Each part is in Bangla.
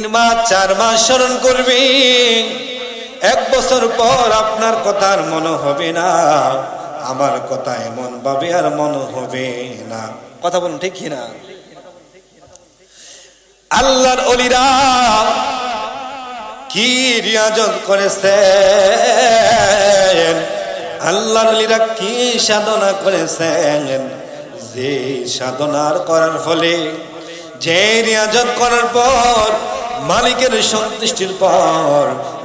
তিন মাস চার মাস স্মরণ করবে। এক বছর পর আপনার কথা আর মনে হবে না। আমার কথা এমন ভাবে আর মনে হবে না। কথা বলুন, ঠিক না আল্লাহর অলিরা কি রিয়াজত করেছেন? আল্লাহর অলিরা কি সাধনা করেছেন? যে সাধনার করার ফলে, যে রিয়াজত করার পর মালিকের সন্তুষ্টির পর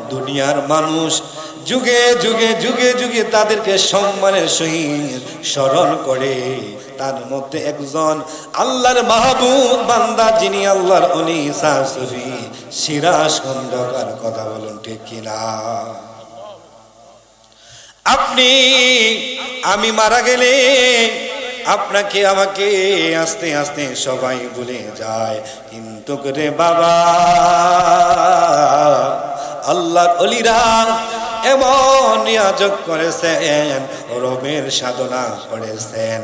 দুনিয়ার মানুষ যুগে যুগে যুগে যুগে তাদেরকে সম্মানের সহিত স্মরণ করে। তার মধ্যে একজন আল্লাহর মাহবুব বান্দা যিনি আল্লাহর অলি সুফি সিরাজ খন্দকার কথা বলুন ঠিক কিনা? আপনি, আমি মারা গেলে আপনাকে আমাকে আস্তে আস্তে সবাই ভুলে যায় কিন্তু রে বাবা আল্লাহর অলিরা এমন নিয়াজক করেছেন, রবের সাধনা করেছেন।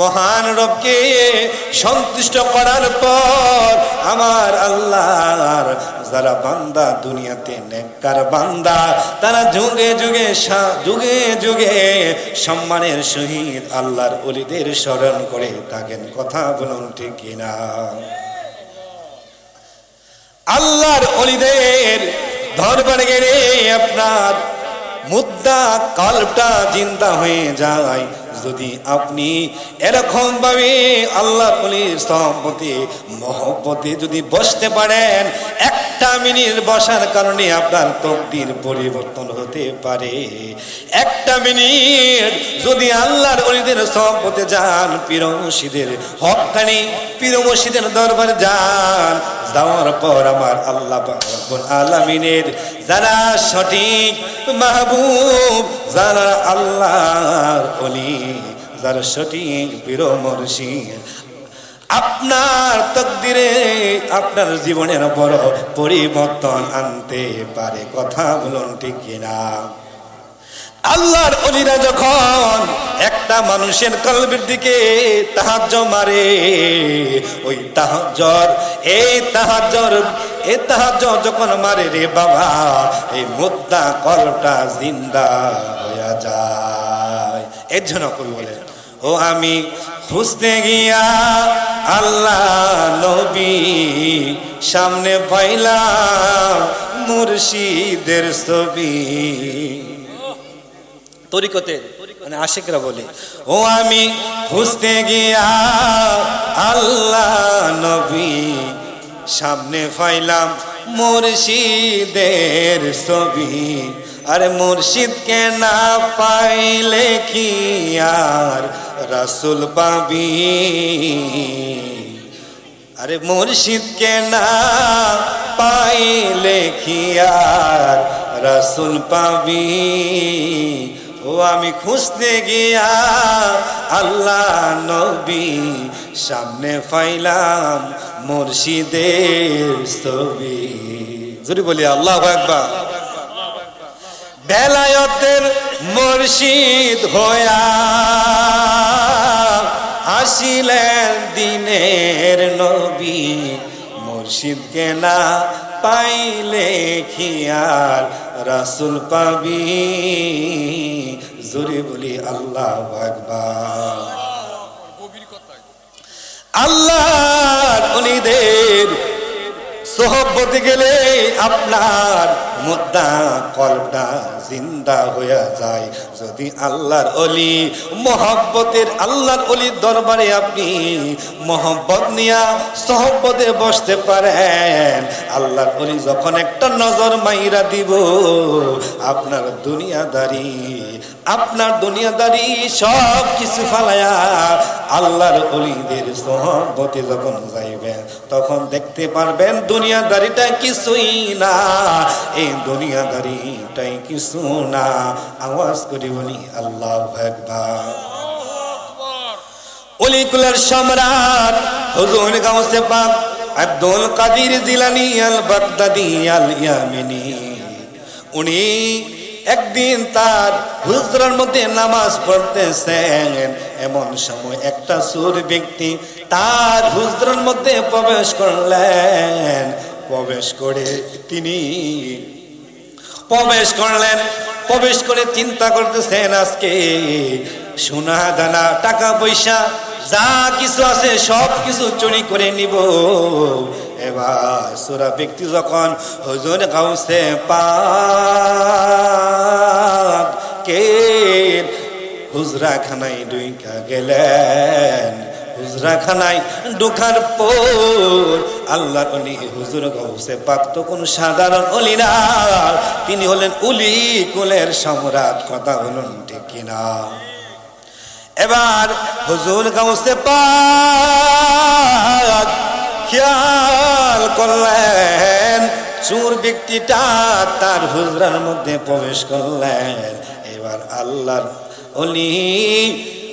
মহান রবকে সন্তুষ্ট করার পর আমার আল্লাহর, যারা বান্দা, দুনিয়াতে নেককার বান্দা, তারা যুগে যুগে যুগে যুগে সম্মানের সহিত আল্লাহর অলিদের স্মরণ করে থাকেন। কথা বলুন ঠিক কিনা? আল্লাহর অলিদের দরবার গেলে আপনার মুদ্রা কালটা চিন্তা হয়ে যায়। যদি আপনি এরকম ভাবে আল্লাহ পুলিশ মহব্বতে যদি বসতে পারেন, একটা মিনিট বসার কারণে আপনার তকদির পরিবর্তন হতে পারে। একটা মিনিট। যদি আল্লাহর অলিদের সম্পদে যান, পীর মসজিদের হকানি পীর মসজিদের দরবার যান। যাওয়ার পর আমার আল্লাহ আলামিনের যারা সঠিক মাহবুব, যারা আল্লাহর অলি, যারা সঠিক পীর আপনার তকদিরে আপনার জীবনের বড় পরিবর্তন আনতে পারে। কথা বলুন ঠিক কিনা? আল্লাহর অলিরা যখন একটা মানুষের কলবের দিকে তাহাজ্জ মারে, ওই তাহাজ্জর, এই তাহাজ্জর, এ তাহাজ্জ যখন মারে রে বাবা, এই মুদ্রা কলটা জিন্দা হয়ে যায়। এর জন্য কবি বলে ও আমি খুঁজতে গিয়া আল্লাহ নবী সামনে পাইলাম মুর্শিদের ছবি। তরিকতের মানে আশেকরা বলে। ও আমি খুঁজতে গিয়া আল্লাহ নবী সামনে পাইলাম মুর্শিদের ছবি। আরে মুর্শিদকে না পাইলে কি আর রাসুল পাবি? আরে মুর্শিদকে না পাইলে কি আর রাসুল পাবি? ও আমি খুঁজতে গিয়া আল্লাহ নবী সামনে পাইলাম মুর্শিদের ছবি। যদি বলি আল্লাহ একবার বেলায়তের মুর্শিদ হয়া আসিলেন দিনের নবী। মুর্শিদকে না পাইলে খিয়ার রাসুল পাবি জোরে বলি আল্লাহ আকবার। আল্লাহ অলিদের সোহবতে গেলে আপনার মুদ্রা কলটা জিন্দা হয়ে যায়। যদি আল্লাহর অলি, মোহব্বতের আল্লাহর অলির দরবারে আপনি মোহব্বত নিয়া সহব্বতে বসতে পারেন, আল্লাহর অলি যখন একটা নজর মাইরা দিব, আপনার দুনিয়াদারি আপনার দুনিয়াদারি সব কিছু ফালায়া আল্লাহর অলিদের সহবতে যখন যাইবেন, তখন দেখতে পারবেন দুনিয়াদারিটা কিছুই না। এই দুনিয়াদারিটাই কিছু না। আওয়াজ বলি, আল্লাহ অলিকুলার সম্রাট গাউসে পাক Abdul Qadir Jilani al Baghdadi আল ইয়ামিনী উনি একদিন তার হুজরার মধ্যে নামাজ পড়তেছেন। এমন সময় একটা সুর ব্যক্তি তার হুজরার মধ্যে প্রবেশ করলেন। প্রবেশ করে তিনি প্রবেশ করলেন। প্রবেশ করে চিন্তা করতেছেন আজকে। সোনা, দানা, টাকা, পয়সা, যা কিছু আছে, সব কিছু চুরি করে নিব। এবার সুরা ব্যক্তি যখন হুজুর গাউসে পাক, কে হুজরা খানায় ডুইকা গেলেন? হুজরা খানায় ঢোকার পর আল্লাহর অলি, হুজুর গাউসে পাক তো কোন সাধারণ অলি না। তিনি হলেন উলি কুলের সম্রাট, কথা বলুন ঠিক কিনা। এবার হুজুর গাউসে পাক খেয়াল করলেন, চোর ব্যক্তিটা তার হুজরার মধ্যে প্রবেশ করলেন। এবার আল্লাহর অলি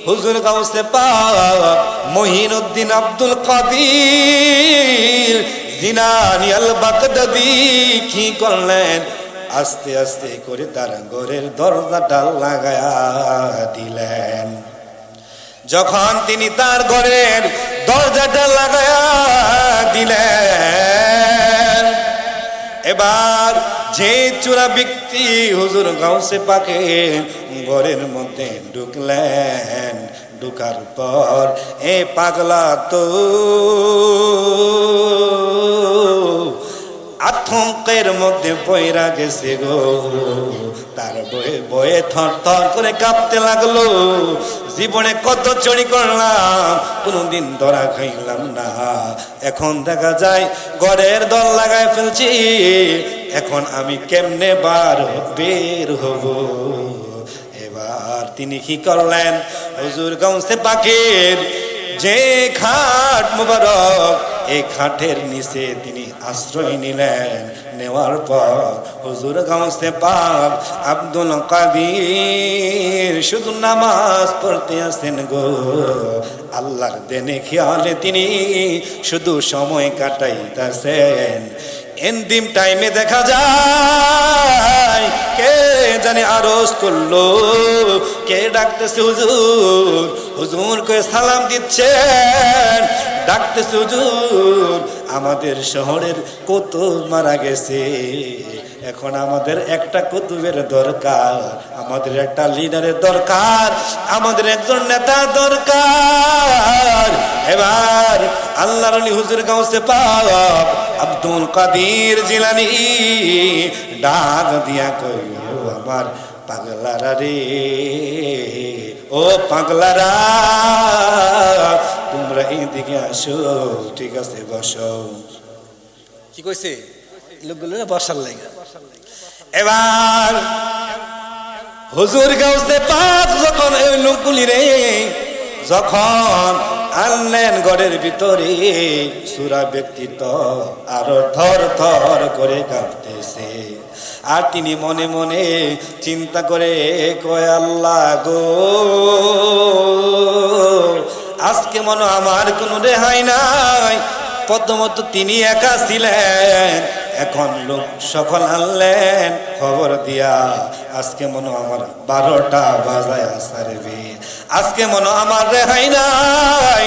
হুজুর গাউসে পাক মহিনুদ্দিন আব্দুল কাদির। জিনানি আল বাগদাদি কি করলেন? আস্তে আস্তে করে তার ঘরের দরজাটা লাগায়া দিলেন। যখন তিনি তার ঘরের দরজাটা লাগায়া দিলেন এবার যে চোরা ব্যক্তি হুজুর গাউসে পাকে, ঘরের মধ্যে ঢুকলেন, ঢুকার পর এ পাগলা তো আতঙ্কের মধ্যে পয়রা গেছে গো। তার বয়ে বয়ে থর থর করে কাঁপতে লাগল। জীবনে কত চড়ি করলাম, কোনোদিন ধরা খাইলাম না। এখন দেখা যায় ঘরের দল লাগায় ফেলছি। এখন আমি কেমনে বার বের হব? এবার তিনি কি করলেন? হুজুর গাউসে পাকের যে খাট মুবারক এই খাটের নিচে তিনি আশ্রয় নিলেন। নেওয়ার পর হুজুর গাউসে পাক। আব্দুল কাদির শুধু নামাজ পড়তে আসেন গো। আল্লাহর দেনে খেয়ালে তিনি শুধু সময় কাটাইতেছেন। এন্দিম টাইমে দেখা যায়, কে জানে আরস করল। কে ডাকতেছে হুজুর? হুজুর কে সালাম দিচ্ছেন। ডাকতেছে হুজুর, আমাদের শহরের কত মারা গেছে। এখন আমাদের একটা কুতুবের দরকার, আমাদের একটা লিডারের দরকার, আমাদের একজন নেতা দরকার। এবার আল্লাহর আলী হুজুর গাউসে পাক, আব্দুল কাদির জিলানি, ডাক দিয়া কই আমার পাগলারা রে ও পাগলারা তোমরা এইদিকে আসো ঠিক আছে বসো। কি কইছে? লোকগুলো বর্ষার লাগে এবার হুজুর গাউসে পাক যখন এই লোকগুলি রে যখন আনলেন ঘরের ভিতরে সুরা ব্যক্তিত্ব আরও থর থর করে কাঁপতেছে। আর তিনি মনে মনে চিন্তা করে কয়, আল্লাহ গো, আজকে মনে আমার কোনো রেহাই নাই। প্রথমত তিনি একা ছিলেন, এখন লোক সকল আনলেন। খবর দিয়া, আজকে মনে আমার বারোটা বাজায় সারবে। আজকে মনে আমার রেহাই নাই।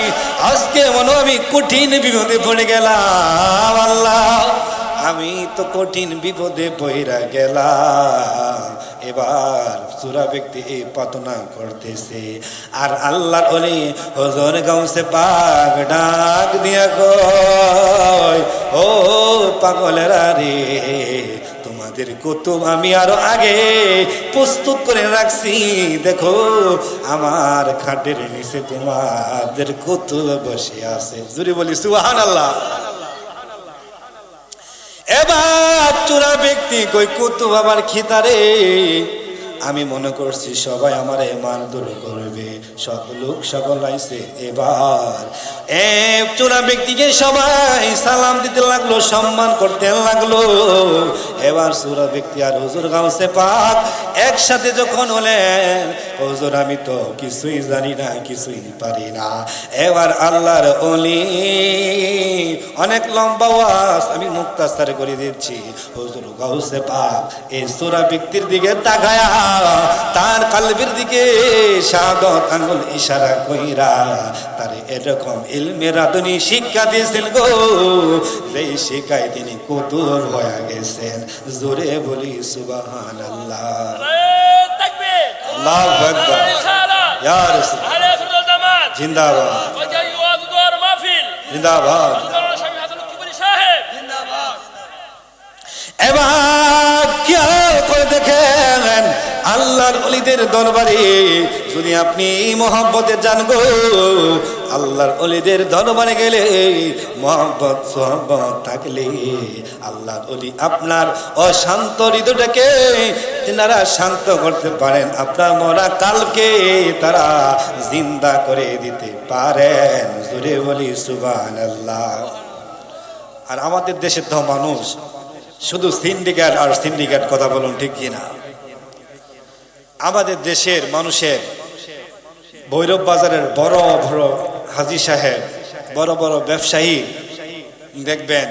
আজকে মনে আমি কঠিন বিপদে পড়ে গেলাম, আল্লাহ। আমি তো কঠিন বিপদে পইরা গেলাম। এবার সুরা ব্যক্তি এই পাতনা করতেছে। আর আল্লাহর অলি হজর গাউসে পাগ ডাক দিয়া কয়, ও পাগলেরা রে, তোমাদের কুতুব আমি আরও আগে প্রস্তুত করে রাখছি। দেখো, আমার খাটের নিচে তোমাদের কুতুব বসে আছে। জুড়ে বলি সুহান আল্লাহ এবার চূড়া ব্যক্তি কই কুতুব আমার খিতারে? আমি মনে করছি সবাই আমার মান দূর করবে। সব লোক সকল আইছে এবার। এ চূড়া ব্যক্তিকে সবাই সালাম দিতে লাগল, সম্মান করতে লাগল। এবার চূড়া ব্যক্তি আর হুজুর গাউসে পাক, একসাথে যখন হলেন, হুজুর আমি তো কিছুই জানি না, কিছুই পারি না। এবার আল্লাহর অলি অনেক লম্বা ওয়াজ আমি মুক্তাস্তার করে দিচ্ছি। হুজুর গাউসে পাক, এই সুরা ব্যক্তির দিকে তাকায়া তার কালবির দিকে সাদত আঙুল ইশারা কইরা, তার এরকম ইলমের আদুনি শিক্ষা দিয়েছেন গো। যেই শিক্ষায় তিনি কুতুর হয়ে গেছেন। জোরে বলি সুবাহান আল্লাহ জিন্দাবাদ। এবার কেউ দেখে দেখেন আল্লাহর অলিদের দরবারে, যদি আপনি মোহাম্মতে যান গো, আল্লাহর অলিদের দরবারে গেলে মোহাম্মত সোহাম্মত থাকলে আল্লাহর অলি আপনার অশান্ত হৃদয়টাকে তেনারা শান্ত করতে পারেন। আপনার মরা কালকে তারা জিন্দা করে দিতে পারেন। জুড়ে বলি সুবান আল্লাহ আর আমাদের দেশের তো মানুষ, শুধু সিন্ডিকেট আর সিন্ডিকেট কথা বলুন ঠিক কিনা? আমাদের দেশের মানুষের ভৈরব বাজারের বড় বড় হাজি সাহেব, বড় বড় ব্যবসায়ী দেখবেন,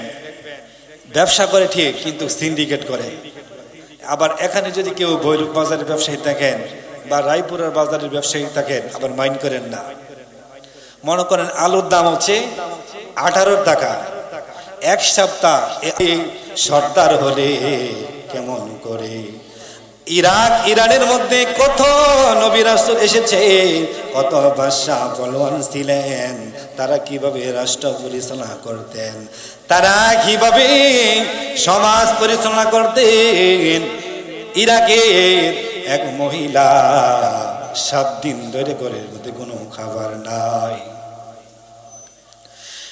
ব্যবসা করে ঠিক, কিন্তু সিন্ডিকেট করে। আবার এখানে যদি কেউ ভৈরব বাজারের ব্যবসায়ী থাকেন বা রায়পুরের বাজারের ব্যবসায়ী থাকেন, আবার মাইন্ড করেন না। মনে করেন আলুর দাম হচ্ছে আঠারো টাকা। এক সপ্তাহ এই সর্দার হলে কেমন করে ইরাক, ইরানের মধ্যে কত নবী রাসূল এসেছে? কত বাদশাহ বলওয়ান ছিলেন? তারা কীভাবে রাষ্ট্র পরিচালনা করতেন? তারা কীভাবে সমাজ পরিচালনা করতেন? ইরাকের এক মহিলা সাত দিন ধরে ঘরের মধ্যে কোনো খাবার নাই।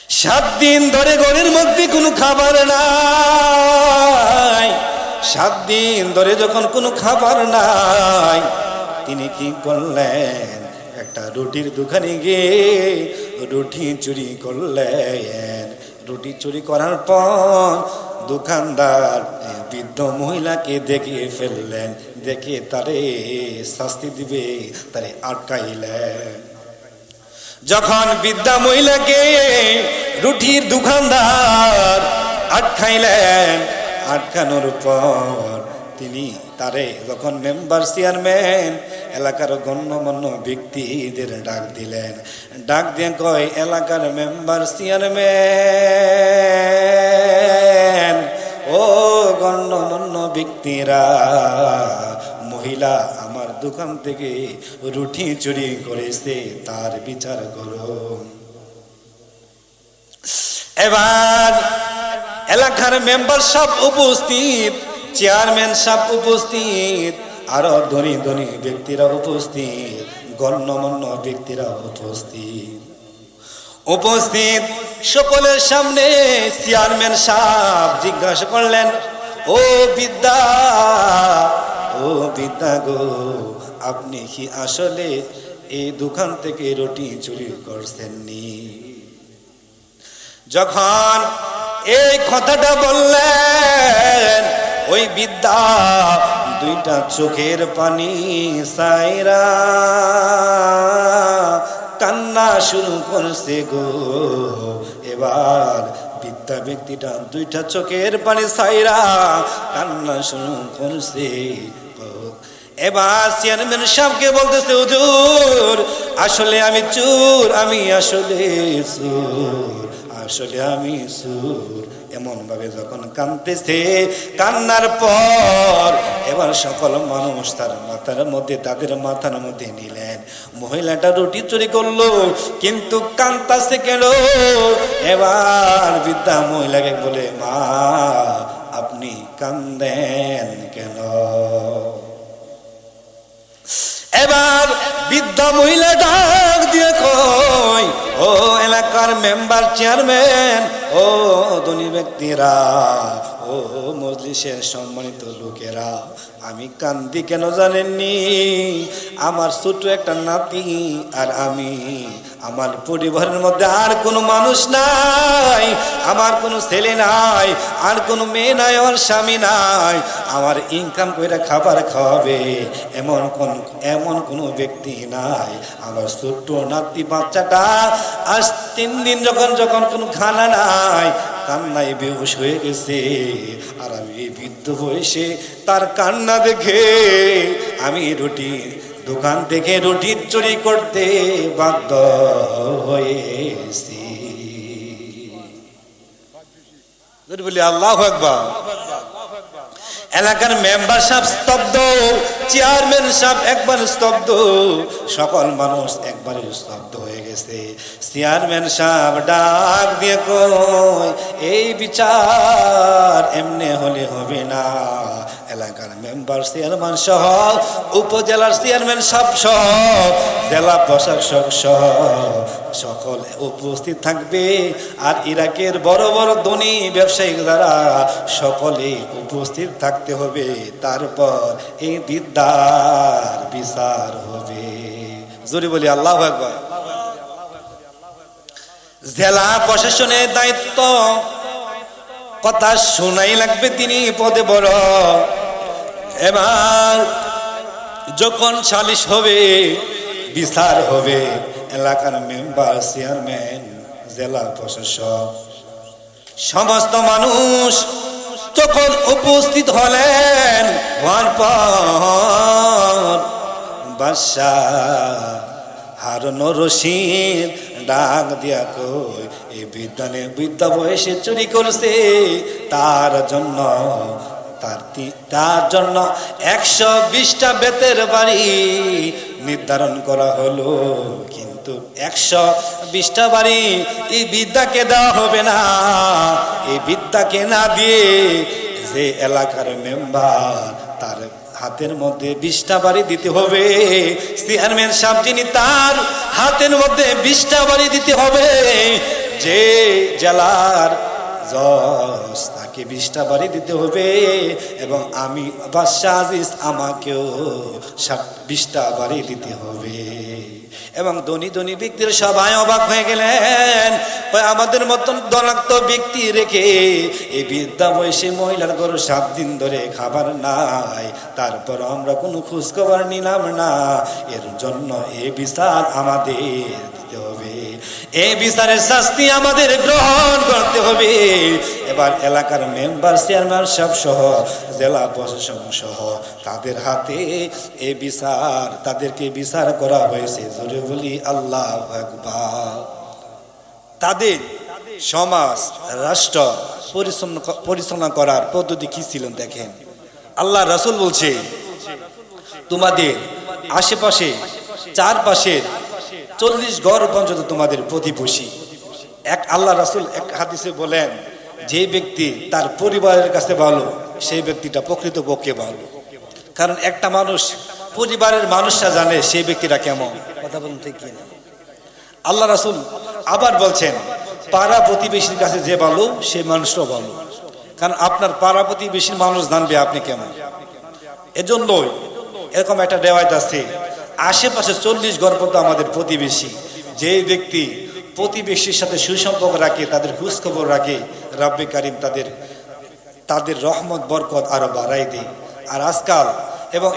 সাত দিন ধরে ঘরের মধ্যে কোনো খাবার নাই। সাত দিন ধরে যখন কোনো খাবার নাই, তিনি কি করলেন? একটা রুটির দোকানে গিয়ে রুটি চুরি করলেন। রুটি চুরি করার পর দোকানদার বৃদ্ধ মহিলাকে দেখিয়ে ফেললেন দেখে তারে শাস্তি দিবে, তারে আটকাইলেন। যখন বিদ্যা মহিলাকে রুটির দোকানদার আটকাইলেন আটকানোর পর তিনি তারে যখন মেম্বার চেয়ারম্যান, এলাকার গণ্যমান্য ব্যক্তিদের ডাক দিলেন। ডাক দিয়ে কয়, এলাকার মেম্বার চেয়ারম্যান, ও গণ্যমান্য ব্যক্তিরা, মহিলা আমার দোকান থেকে রুটি চুরি করেছে, তার বিচার করো। এবার এলাকার মেম্বার সব উপস্থিত, চেয়ারম্যান সব উপস্থিত, আরও ধনী ধনী ব্যক্তিরা উপস্থিত, গণ্যমান্য ব্যক্তিরা উপস্থিত। উপস্থিত সকলের সামনে চেয়ারম্যান সাহেব জিজ্ঞাসা করলেন, ও বিদ্যা ও বিদ্যা গো, আপনি কি আসলে এই দোকান থেকে রুটি চুরি করছেননি? যখন এই কথাটা বললেন, ওই বিদ্যা দুইটা চোখের পানি সাইরা কান্না শুরু করছে গো এবার বিদ্যা ব্যক্তিটা দুইটা চোখের পানি সাইরা কান্না শুরু করছে। এবার চেয়ারম্যান সাহেবকে বলতেছে, হুজুর, আসলে আমি চোর, আমি আসলে চোর আসলে আমি সুর এমন ভাবে যখন কাঁদতেছে, কান্নার পর এবার সকল মানুষ তার মাথার মধ্যে তাদের মাথার মধ্যে নিলেন। মহিলাটা রুটি চুরি করল, কিন্তু কান্তাছে কেন? এবার বৃদ্ধা মহিলাকে বলে, মা, আপনি কান্দেন কেন? এবার বৃদ্ধা মহিলা ডাক দিয়ে কই ও এলাকার মেম্বার চেয়ারম্যান, ও ধনী ব্যক্তিরা, ও মজলিসের সম্মানিত লোকেরা, আমি কান্দি কেন জানেননি? আমার ছোট একটা নাতি আর আমি আমার পরিবারের মধ্যে আর কোনো মানুষ নাই, আমার কোনো ছেলে নাই, আর কোনো মেয়ে নাই, আমার স্বামী নাই। আমার ইনকাম করে খাবার খাওয়াবে এমন কোন, এমন কোনো ব্যক্তি নাই। আমার ছোট্ট নাতি বাচ্চাটা আজ তিন দিন যখন যখন কোনো খানা নাই, কান্নায় বেহুশ হয়ে গেছে। আর আমি বৃদ্ধ বয়সে তার কান্না দেখে আমি রুটি দোকান থেকে রুটি চুরি করতে বাধ্য হয়েছি। বলি আল্লাহ একবার এলাকার মেম্বার সাহেব স্তব্ধ, চেয়ারম্যান সাহেব একবার স্তব্ধ, সকল মানুষ একবারে স্তব্ধ হয়ে গেছে। চেয়ারম্যান সাহেব ডাক দিয়ে কই এই বিচার এমনি হলে হবে না এলাকার মেম্বার, চেয়ারম্যান সহ, উপজেলার চেয়ারম্যান সব সহ, জেলা প্রশাসক সহ, সকল উপস্থিত থাকবে। আর ইরাকের বড় বড় ধনী ব্যবসায়িক দ্বারা সকলে উপস্থিত থাকতে হবে। তারপর এই বিদ্যার বিচার হবে। জোরে বলি, আল্লাহ একবার জেলা প্রশাসনের দায়িত্ব। কথা শোনাই লাগবে তিনি পদে বড়। এবার যখন সালিশ হবে, বিচার হবে, এলাকার মেম্বার, চেয়ারম্যান, জেলা প্রশাসক, সমস্ত মানুষ তখন উপস্থিত হলেন। হওয়ার পর বাদশাহ হারুন রশিদ ডাক দিয়া কই এই বিদ্যা বয়সে চুরি করছে, তার জন্য তার তি- তার জন্য একশো বিশটা বেতের বাড়ি নির্ধারণ করা হলো। কিন্তু একশো বিশটা বাড়ি এই বিদ্যাকে দেওয়া হবে না। এই বিদ্যাকে না দিয়ে যে এলাকার মেম্বার তার হাতের মধ্যে বিশটা বাড়ি দিতে হবে, চেয়ারম্যান সাহেব যিনি তার হাতের মধ্যে বিশটা বাড়ি দিতে হবে, যে জেলার জজ তাকে বিশটা বাড়ি দিতে হবে এবং আমি বাদশাহ আমাকেও বিশটা বাড়ি দিতে হবে। এবং ধনী ধনী ব্যক্তির সবাই অবাক হয়ে গেলেন আমাদের মতন দলাক্ত ব্যক্তি রেখে এই বিদ্যা বয়সী মহিলার গরু সাত দিন ধরে খাবার নাই, তারপর আমরা কোনো খোঁজ খবর নিলাম না। এর জন্য এ বিচার আমাদের। এই বিচারের শাস্তি আমাদের গ্রহণ করতে হবে। এবার এলাকার মেম্বার, চেয়ারম্যান সব সহ, জেলা প্রশাসন সহ তাদের হাতে এই বিচার, তাদেরকে বিচার করা হয়েছে। জোরে বলি, আল্লাহ তাদের সমাজ, রাষ্ট্র পরিচালনা করার পদ্ধতি কি ছিল দেখেন? আল্লাহ রাসূল বলছে, তোমাদের আশেপাশে, চারপাশের চল্লিশ গড় পর্যন্ত তোমাদের প্রতিবেশী এক আল্লাহ রাসুল এক হাদিসে বলেন, যে ব্যক্তি তার পরিবারের কাছে ভালো, সেই ব্যক্তিটা প্রকৃতপক্ষে ভালো। কারণ একটা মানুষ পরিবারের মানুষরা জানে সেই ব্যক্তিটা কেমন। কথা বলুন ঠিক কিনা? আল্লাহ রাসুল আবার বলছেন, পাড়া প্রতিবেশীর কাছে যে ভালো সে মানুষটাও ভালো। কারণ আপনার পাড়া প্রতিবেশীর মানুষ জানবে আপনি কেমন। এজন্যই এরকম একটা রেওয়ায়ত আছে আশেপাশে চল্লিশ গর্ব তো আমাদের প্রতিবেশী। যে ব্যক্তি প্রতিবেশীর সাথে সুসম্পর্ক রাখে, তাদের খোঁজখবর রাখে, রাব্বে কারিম তাদের তাদের রহমত, বরকত আরও বাড়াই দেয়। আর আজকাল এবং